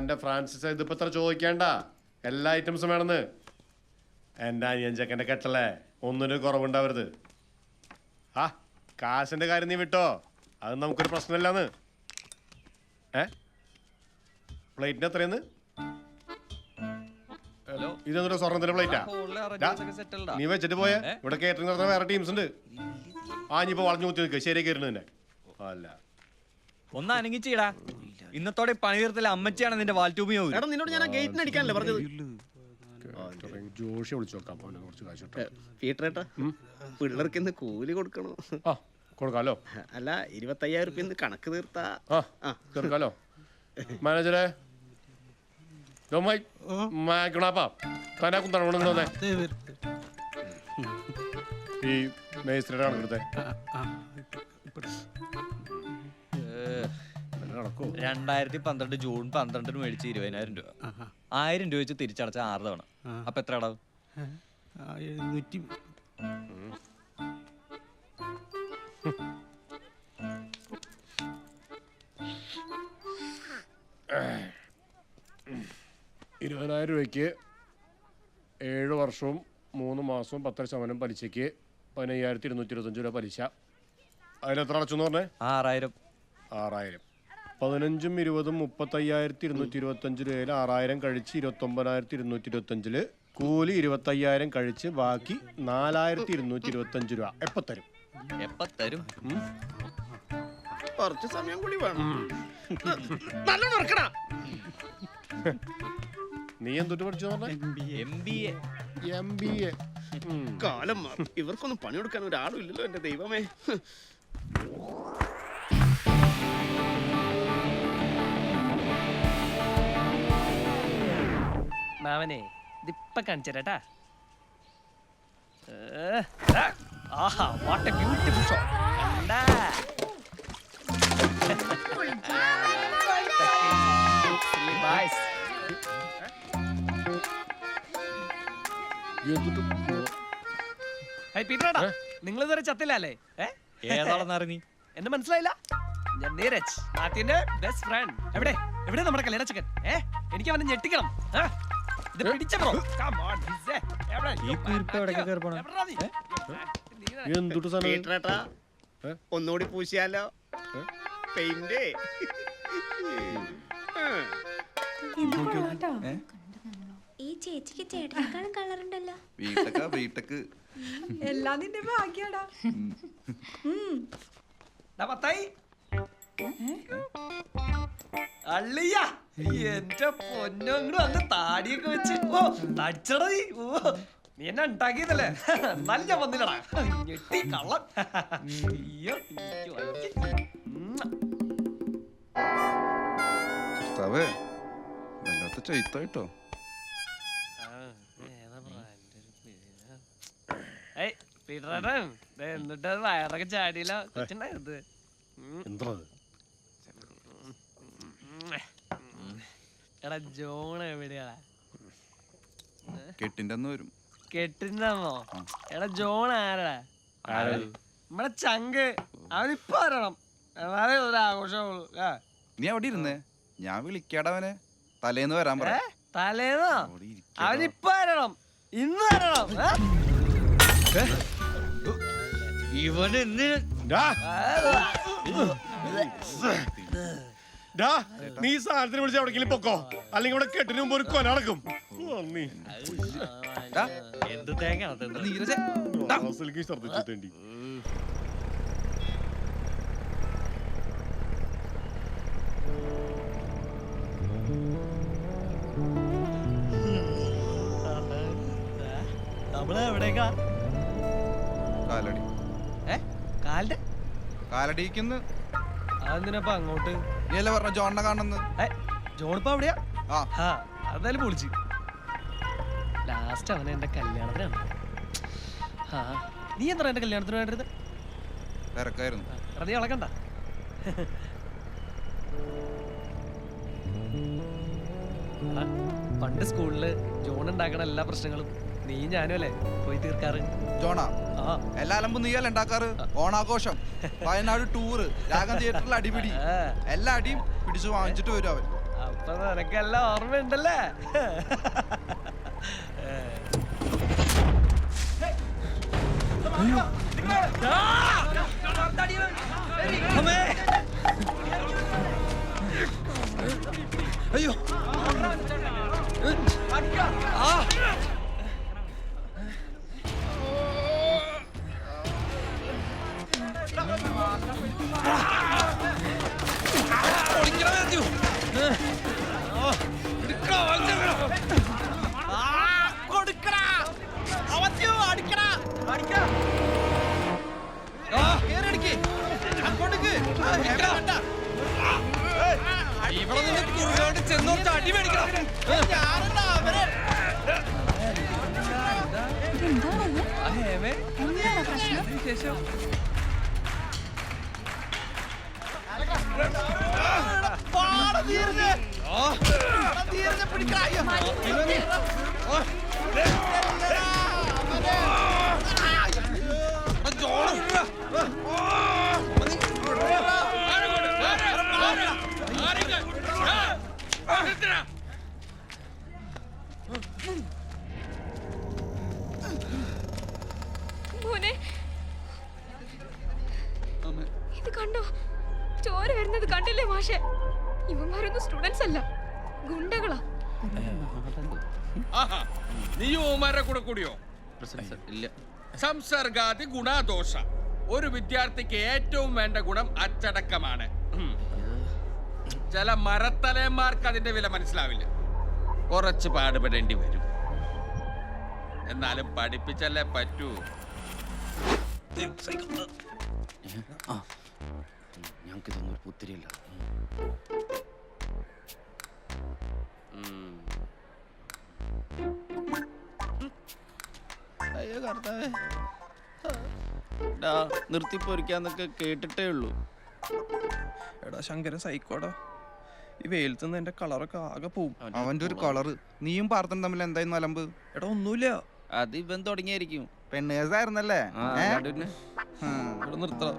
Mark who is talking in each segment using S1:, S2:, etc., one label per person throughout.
S1: എന്റെ ഫ്രാൻസിസ് ഇതിപ്പോ ഇത്ര ചോദിക്കേണ്ട. എല്ലാ ഐറ്റംസും വേണമെന്ന്. എന്റെ അനിയൻ ചെക്കന്റെ കെട്ടല്ലേ ഒന്നിനും കുറവുണ്ടാവരുത്. ആ കാശിന്റെ കാര്യം നീ വിട്ടോ? അത് നമുക്കൊരു പ്രശ്നമില്ലാന്ന്. ഏ? പ്ലേറ്റിന് എത്രയെന്ന്?
S2: ഹലോ.
S1: സ്വർണത്തിന്റെ സ്വർണത്തിന്റെ പ്ലേറ്റാ? നീ വെച്ചിട്ട് പോയേ? ഇവിടെ കേറ്ററിംഗ് നടത്തുന്ന വേറെ ടീംസ് ഉണ്ട്. ആ ഇനിയിപ്പോ വളഞ്ഞു കുത്തി നിൽക്കുക ശരി കയറുന്നു അല്ല.
S2: ഒന്ന് അനങ്ങിച്ചിടാ. ഇന്നത്തോടെ പണി തീർത്തല അമ്മച്ചിയാണ് നിന്റെ വാൽറ്റൂബി
S3: എടാ നിന്നോട് ഞാൻ ആ ഗേറ്റിന് അടിക്കാനല്ലേ പറഞ്ഞത്?
S1: ജോഷി വിളിച്ചു നോക്കാം അവന് കുറച്ച് കാശ് കിട്ടും
S3: പീറ്ററേട്ടാ പിള്ളേർക്ക് ഇന്ന് കൂലി കൊടുക്കണോ?
S1: ആ കൊടുക്കാലോ?
S3: അല്ല ഇരുപത്തയ്യായിരം റുപ്യ ഇന്ന് കണക്ക് തീർത്താ.
S1: ആ
S3: ആ.
S1: തീർക്കാലോ? മാനേജറെ മാക്കണാപ്പാ തന്നെ കുന്താണ് കൊണ്ടുവന്നേ ഈ മേസ്ത്രിയുടെ കണക്കെടുത്തേ. നടക്കോ.
S2: രണ്ടായിരത്തി പന്ത്രണ്ട് ജൂൺ പന്ത്രണ്ടിന് മേടിച്ച് ഇരുപതിനായിരം രൂപ. ആയിരം രൂപ വെച്ച് തിരിച്ചടച്ച ആറ് തവണ. അപ്പൊ എത്ര അടവ്
S4: എഴുന്നൂറ്റി
S1: ഇരുപതിനായിരം രൂപയ്ക്ക് ഏഴ് വർഷവും മൂന്ന് മാസവും പത്തര ശതമാനം പലിശയ്ക്ക് പതിനയ്യായിരത്തി ഇരുന്നൂറ്റി ഇരുപത്തഞ്ച് രൂപ പലിശ. അതിലെത്ര അടച്ചു എന്ന് പറഞ്ഞേ?
S2: ആറായിരം.
S1: ആറായിരം. പതിനഞ്ചും ഇരുപതും മുപ്പത്തയ്യായിരത്തി ഇരുന്നൂറ്റി ഇരുപത്തഞ്ച് രൂപയിൽ ആറായിരം കഴിച്ച് ഇരുപത്തൊമ്പതിനായിരത്തി ഇരുന്നൂറ്റി ഇരുപത്തഞ്ചിൽ കൂലി ഇരുപത്തയ്യായിരം കഴിച്ച് ബാക്കി നാലായിരത്തി ഇരുന്നൂറ്റി ഇരുപത്തഞ്ച് രൂപ. എപ്പോ തരും?
S2: എപ്പ തരും?
S3: കുറച്ച് സമയം കൂടി വേണം. നല്ലോണം ഇറക്കടാ
S1: നീ എന്തൊട്ട് പഠിച്ചു പറഞ്ഞ?
S2: M B A.
S1: M B A.
S3: കാലം മാറി. ഇവർക്കൊന്നും പണി കൊടുക്കാൻ ഒരാളും ഇല്ലല്ലോ എന്റെ ദൈവമേ.
S5: മാവനെ ഇതിപ്പ കാണിച്ചേരാട്ടാ. ആഹാ വാട്ട് എ ബ്യൂട്ടിഫുൾ ഷോ കണ്ടാ? പീറ്ററേട്ടാ നിങ്ങൾ ഇതുവരെ ചത്തില്ലേ അല്ലേ ഏ?
S2: ഏതാണെന്ന്
S5: എന്നെ മനസ്സിലായില്ല. ഞാൻ നീരജ് നാട്ടിന്റെ ബെസ്റ്റ് ഫ്രണ്ട് എവിടെ? എവിടെ നമ്മുടെ കല്യാണ ചക്കൻ ഏ? എനിക്ക് അവനെ ഞെട്ടിക്കണം. ആ?
S3: ഒന്നുകൂടി പൂശിയാലോ? പെയിന്റ്.
S6: ഈ ചേച്ചിക്ക് ചേട്ടനേക്കാളും കളറുണ്ടല്ലോ.
S7: വീട്ടക്ക വീട്ടക്ക്
S8: എല്ലാം നിന്റെ ഭാഗ്യാടാ.
S5: പത്തായി. അള്ളിയ എന്റെ പൊന്നോങ്ങട് അന്ന് താടിയൊക്കെ വെച്ച്. ഓ തടിച്ചടാ നീ. ഓ നീ എന്നെ ഉണ്ടാക്കിയതല്ലേ? നല്ല വന്നില്ലടാ ഞെട്ടി കള്ളൻ അയ്യോ.
S7: കർത്താവേ വല്ലാത്ത ചൈത്തായിട്ടോ.
S5: എന്നിട്ട് വയറൊക്കെ ചാടിയില്ല. കൊച്ചുണ്ടായത്
S1: എന്താ
S5: എടാ ജോൺ എവിടെയാ?
S7: കെട്ടിന്റെ അന്ന് വരും
S5: കെട്ടിന്നോ എടാ ജോൺ ആരടാ? നമ്മടെ ചങ്ക്. അവനിപ്പോ വരണം. എന്നാലേ ഒരു ആഘോഷമുള്ളൂ?
S7: നീ അവിടെ ഇരുന്നേ. ഞാൻ വിളിക്കടവനെ തലേന്ന് വരാൻ പറ.
S5: തലേന്നോ? അവനിപ്പോ വരണം. ഇന്ന് വരണം?
S2: ഇവൻ എന്തിന്
S1: ഡാ, നീ സാധനത്തിന് വിളിച്ച് എവിടെങ്കിലും പൊക്കോ? അല്ലെങ്കിൽ ഇവിടെ കെട്ടിന് മുമ്പ് ഒരു കൊല നടക്കും.
S2: എന്ത് തേങ്ങ
S1: തേണ്ടി
S5: നമ്മൾ എവിടേക്കാ
S7: കാലടി.
S5: ഏ? കാലിന്റെ?
S7: കാലടിക്കുന്ന്
S5: അതെന്തിനപ്പ അങ്ങോട്ട്?
S7: നീ അല്ലേ പറഞ്ഞ ജോണ്ണ കാണുന്നത്?
S5: ജോണിപ്പോ അവിടെയാ?
S7: ആ.
S5: അതായാലും പൊളിച്ച് ലാസ്റ്റ് അവൻ എന്റെ കല്യാണത്തിനാണ്. ആ നീ എന്താ എന്റെ കല്യാണത്തിന് വേണ്ടത്?
S7: തിരക്കായിരുന്നു.
S5: ഇളക്കണ്ട എടാ, പണ്ട് സ്കൂളിൽ ജോൺ ഉണ്ടാക്കണ എല്ലാ പ്രശ്നങ്ങളും നീ ഞാനും അല്ലേ? പോയി തീർക്കാറ്.
S7: ജോണാ എല്ലാ അലമ്പും നീയല്ല ഉണ്ടാക്കാറ്? ഓണാഘോഷം വയനാട് ടൂറ് രാഗം തിയേറ്ററിൽ അടിപിടി. എല്ലാ അടിയും പിടിച്ചു വാങ്ങിച്ചിട്ട് വരും അവൻ
S5: അപ്പൊ നിനക്കെല്ലാം ഓർമ്മയുണ്ടല്ലേ? അയ്യോ. ഇവിടെ നിന്ന് കുറുകോട്ട് ചെന്നോട്ട് അടി മേടിക്കണം ഏ.
S6: മോനെ. ഇത് കണ്ടോ? ചോര വരുന്നത് കണ്ടില്ലേ മാഷെ? ഇവന്മാരൊന്നും സ്റ്റുഡൻസ് അല്ല. ഗുണ്ടകളാ.
S9: ആഹാ. നീ ഓമാരുടെ കൂടെ കൂടിയോ?
S3: ഇല്ല.
S9: സംസർഗാതി ഗുണാദോഷ. ഒരു വിദ്യാർത്ഥിക്ക് ഏറ്റവും വേണ്ട ഗുണം അച്ചടക്കമാണ്. ചില മരത്തലയന്മാർക്ക് അതിന്റെ വില മനസ്സിലാവില്ല. കുറച്ച് പാടുപെടേണ്ടി വരും. എന്നാലും പഠിപ്പിച്ചല്ലേ പറ്റൂ.
S3: ഞങ്ങൾക്ക് ഇതൊന്നും ഒരു പുത്തിരിയില്ല. അയ്യോ കർത്താവേ. ഡാ നിർത്തി പൊരിക്കാന്നൊക്കെ കേട്ടിട്ടേ ഉള്ളൂ.
S5: എടാ ശങ്കരൻ സൈക്കോടാ. ഈ വെയിലത്ത് നിന്ന് എന്റെ കളറൊക്കെ ആകെ പോകും
S7: അവന്റെ ഒരു കളറ്. നീയും പാർത്തനും തമ്മിൽ എന്തായിരുന്നു അലമ്പ്
S5: എടാ ഒന്നുമില്ല.
S3: അത് ഇവൻ തുടങ്ങിയായിരിക്കും.
S7: പെണ്ണേഴ്സായിരുന്നല്ലേ.
S5: ഇവിടെ നിർത്തട.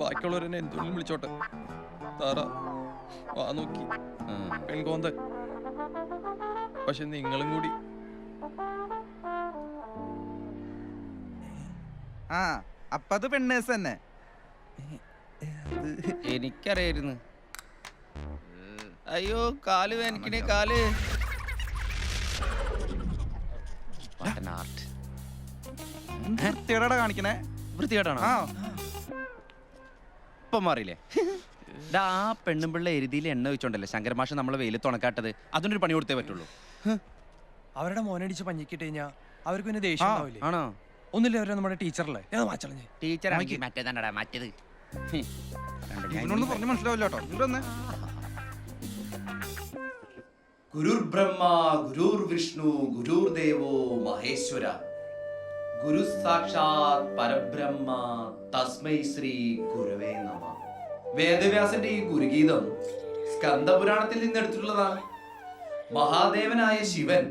S5: ബാക്കിയുള്ളവരെന്നെ എന്തുകൊണ്ടും വിളിച്ചോട്ടെ. താറ വാ നോക്കി.
S3: പെൺകോന്ത.
S5: പെൺകോന്തൻ പക്ഷെ നിങ്ങളും കൂടി.
S7: ആ അപ്പൊ അത് പെണ്ണേഴ്സ് തന്നെ.
S3: എനിക്കറിയായിരുന്നു. അയ്യോ കാൽ വേനിക്കണേ കാൽ.
S7: വൃത്തികേടാ കാണിക്കണേ? വൃത്തികേടാണോ?
S3: ഇപ്പം മാറിയില്ലേ? ആ പെണ്ണും പിള്ള എരുതിയിൽ എണ്ണ വെച്ചോണ്ടല്ലേ ശങ്കരമാഷ നമ്മളെ വെയിലത്ത് ഉണക്കാട്ടത് അതിനൊരു പണി കൊടുത്തേ പറ്റുള്ളൂ.
S5: അവരുടെ മോനടിച്ച് പഞ്ഞിക്കിട്ട് കഴിഞ്ഞാ അവർക്ക് പിന്നെ ദേഷ്യം
S3: ആണോ?
S5: ഒന്നില്ല അവരെ നമ്മുടെ ടീച്ചറല്ലേ? ഞാൻ മാച്ചളഞ്ഞേ
S3: ടീച്ചർ മറ്റേതാണ്ടാ മറ്റേത്.
S7: പറഞ്ഞു മനസ്സിലാവില്ല കേട്ടോ ഇവിടെ ഗുരുർ
S10: വിഷ്ണു ഗുരുർ ദേവോ മഹേശ്വര. ഗുരു സാക്ഷാത് പരബ്രഹ്മ തസ്മൈ ശ്രീ ഗുരുവേ നമ. വേദവ്യാസന്റെ ഈ ഗുരുഗീതം സ്കന്ദപുരാണത്തിൽ നിന്നെടുത്തിട്ടുള്ളതാണ്. മഹാദേവനായ ശിവൻ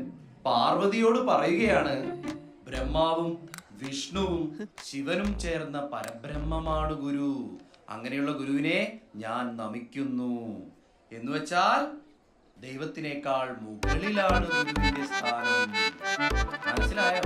S10: പാർവതിയോട് പറയുകയാണ് ബ്രഹ്മാവും വിഷ്ണുവും ശിവനും ചേർന്ന പരബ്രഹ്മമാണ് ഗുരു. അങ്ങനെയുള്ള ഗുരുവിനെ ഞാൻ നമിക്കുന്നു. എന്ന് വെച്ചാൽ ദൈവത്തിനേക്കാൾ മുകളിലാണ് സ്ഥാനം. മനസ്സിലായോ?